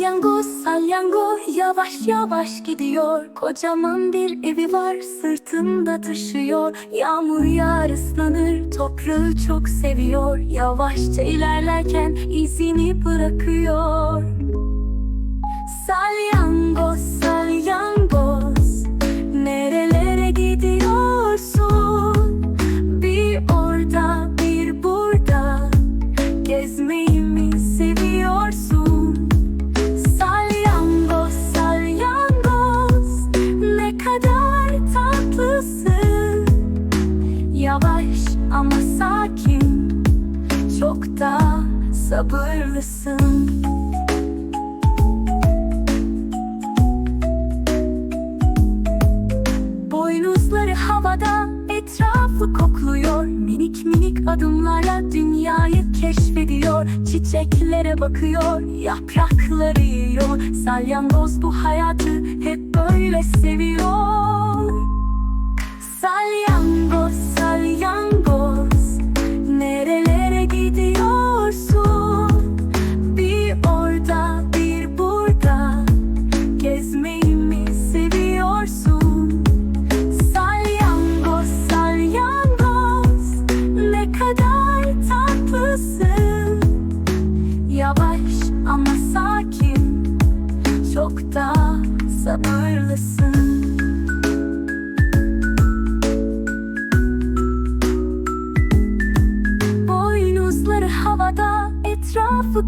Salyangoz salyangoz yavaş yavaş gidiyor. Kocaman bir evi var sırtında taşıyor. Yağmur yağar ıslanır toprağı çok seviyor. Yavaşça ilerlerken izini bırakıyor. Salyangoz sabırlısın Boynuzları havada etrafı kokluyor. Minik minik adımlarla dünyayı keşfediyor. Çiçeklere bakıyor, yaprakları yiyor. Salyangoz bu hayatı hep böyle seviyor. Salyangoz, salyangoz Nerelere gidiyorsun?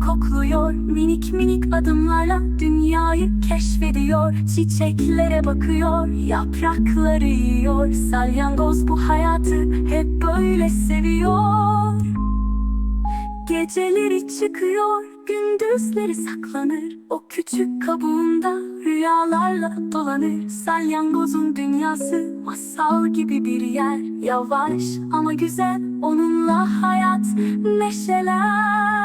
Kokluyor. Minik minik adımlarla dünyayı keşfediyor. Çiçeklere bakıyor, yaprakları yiyor. Salyangoz bu hayatı hep böyle seviyor. Geceleri çıkıyor, gündüzleri saklanır. O küçük kabuğunda rüyalarla dolanır. Salyangozun dünyası masal gibi bir yer. Yavaş ama güzel, onunla hayat neşeler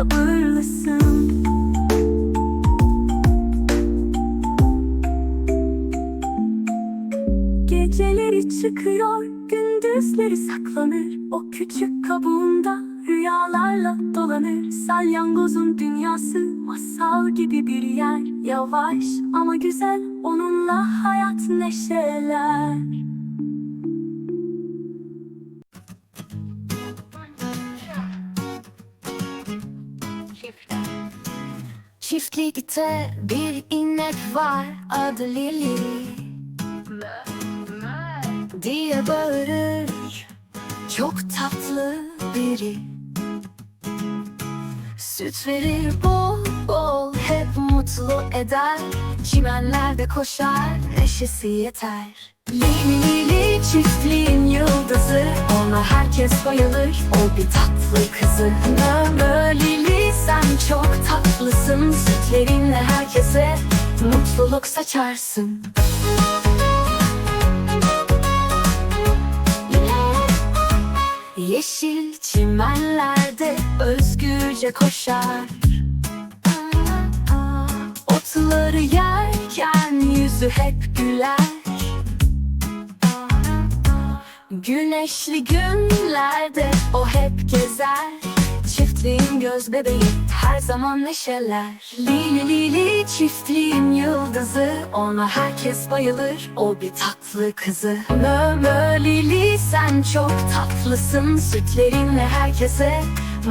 sabırlısın. Geceleri çıkıyor, gündüzleri saklanır. O küçük kabuğunda rüyalarla dolanır. Salyangozun dünyası masal gibi bir yer. Yavaş ama güzel, onunla hayat neşeler Çiftlikte bir inek var adı Lili. Diye bağırır Çok tatlı biri. Süt verir bol bol hep mutlu eder. Çimenlerde koşar neşesi yeter. Lili Lili çiftliğin yıldızı. Ona herkes bayılır o bir tatlı kızı. Mö Sütlerinle herkese mutluluk saçarsın. Yeşil çimenlerde özgürce koşar. Otları yerken yüzü hep güler. Güneşli günlerde o hep gezer. Çiftliğin göz bebeği her zaman neşeler. Lili Lili çiftliğin yıldızı. Ona herkes bayılır o bir tatlı kızı. Mö mö Lili sen çok tatlısın. Sütlerinle herkese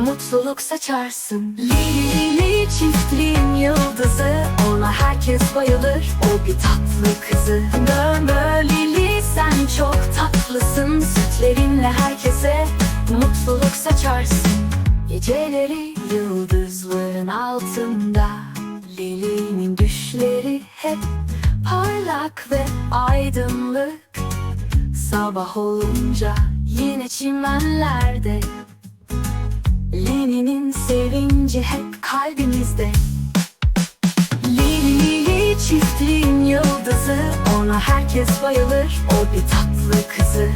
mutluluk saçarsın. Lili Lili çiftliğin yıldızı. Ona herkes bayılır o bir tatlı kızı. Mö mö Lili sen çok tatlısın. Sütlerinle herkese mutluluk saçarsın Geceleri yıldızların altında Lili'nin düşleri hep parlak ve aydınlık. Sabah olunca yine çimenlerde Lili'nin sevinci hep kalbimizde Çiftliğin yıldızı. Ona herkes bayılır O bir tatlı kızı.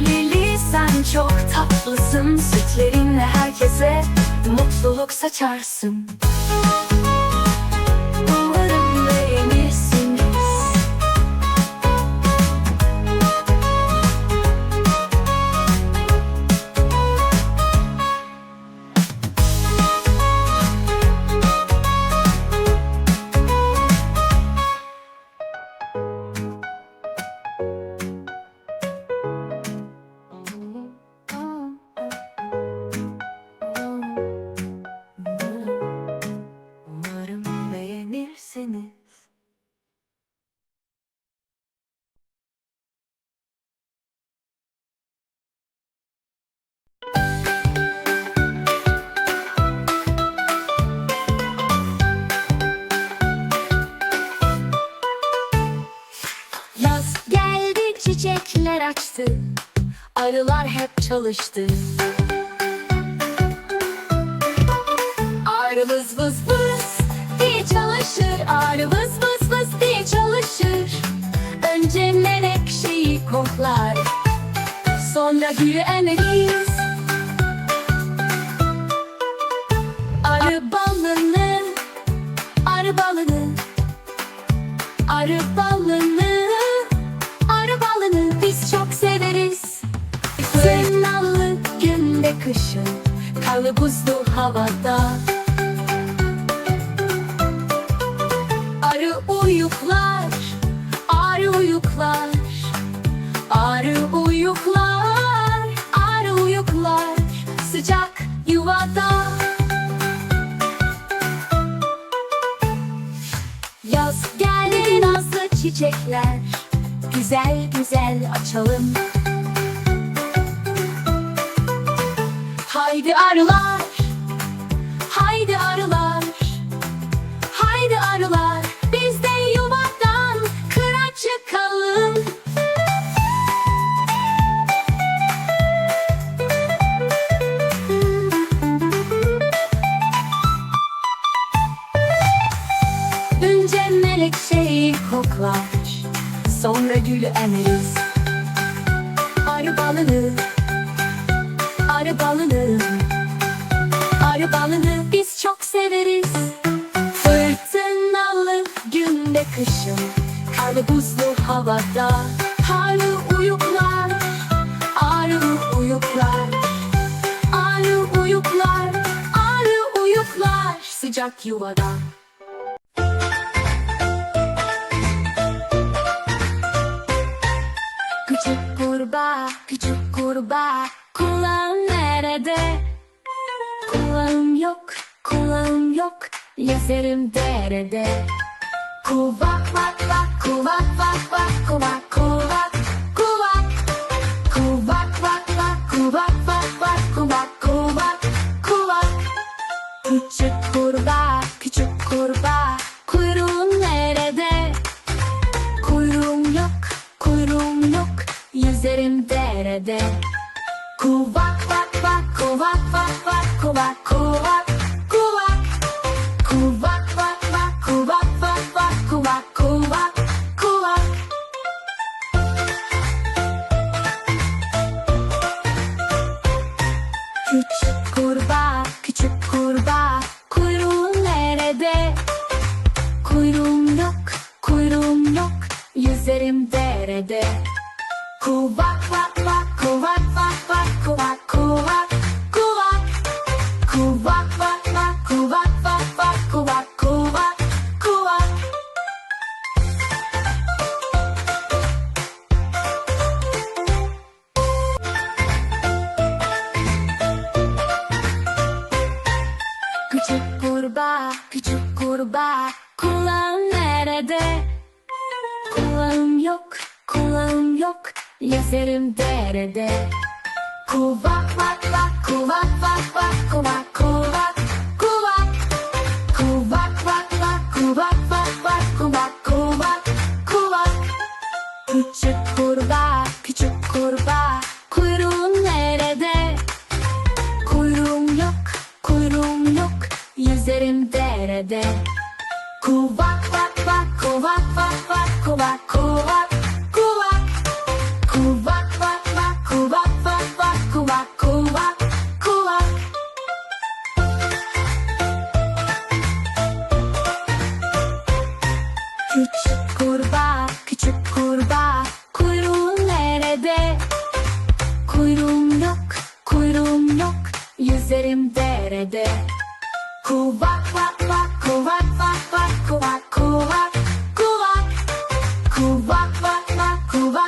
Lili sen çok tatlısın. Sütlerinle herkese Mutluluk saçarsın beğenirsiniz. Yaz geldi çiçekler açtı Arılar hep çalıştı Arı vız vız çalışır. Arı vız vız vız diye çalışır. Önce menekşeyi koklar. Sonra gülü emeriz uyuklar Arı uyuklar Arı uyuklar Arı uyuklar Sıcak yuvada. Yaz geldi nazlı çiçekler Güzel güzel açalım. Haydi arılar Önce melekşeyi koklar Sonra gülü emeriz. Arı balını Arı balını Arı balını biz çok severiz. Fırtınalı günde kışın Karlı buzlu havada Arı uyuklar Arı uyuklar Arı uyuklar Arı uyuklar Sıcak yuvada kurbağa, küçük kurbağa. Kulağın nerede? Kulağım yok, kulağım yok. Yazarım derede. Kuvak vak vak, kuvak vak vak, kuvak kuvak Kuvak. Kuvak vak vak, kuvak vak vak, kuvak kuvak Kuvak. Küçük kurbağa Kuvak vak vak, kuvak vak vak, kuvak Küçük kurbağa, küçük kurbağa Kulağın nerede? Kulağım yok, kulağım yok Yazarım derede Kuvak vak vak, kuvak vak vak, kuvak kuvak Kuvak. Vak vak, kuvak vak vak, kuvak kuvak Kuvak. Küçük kurbağa, küçük kurbağa Kuva, kva, kva, kuva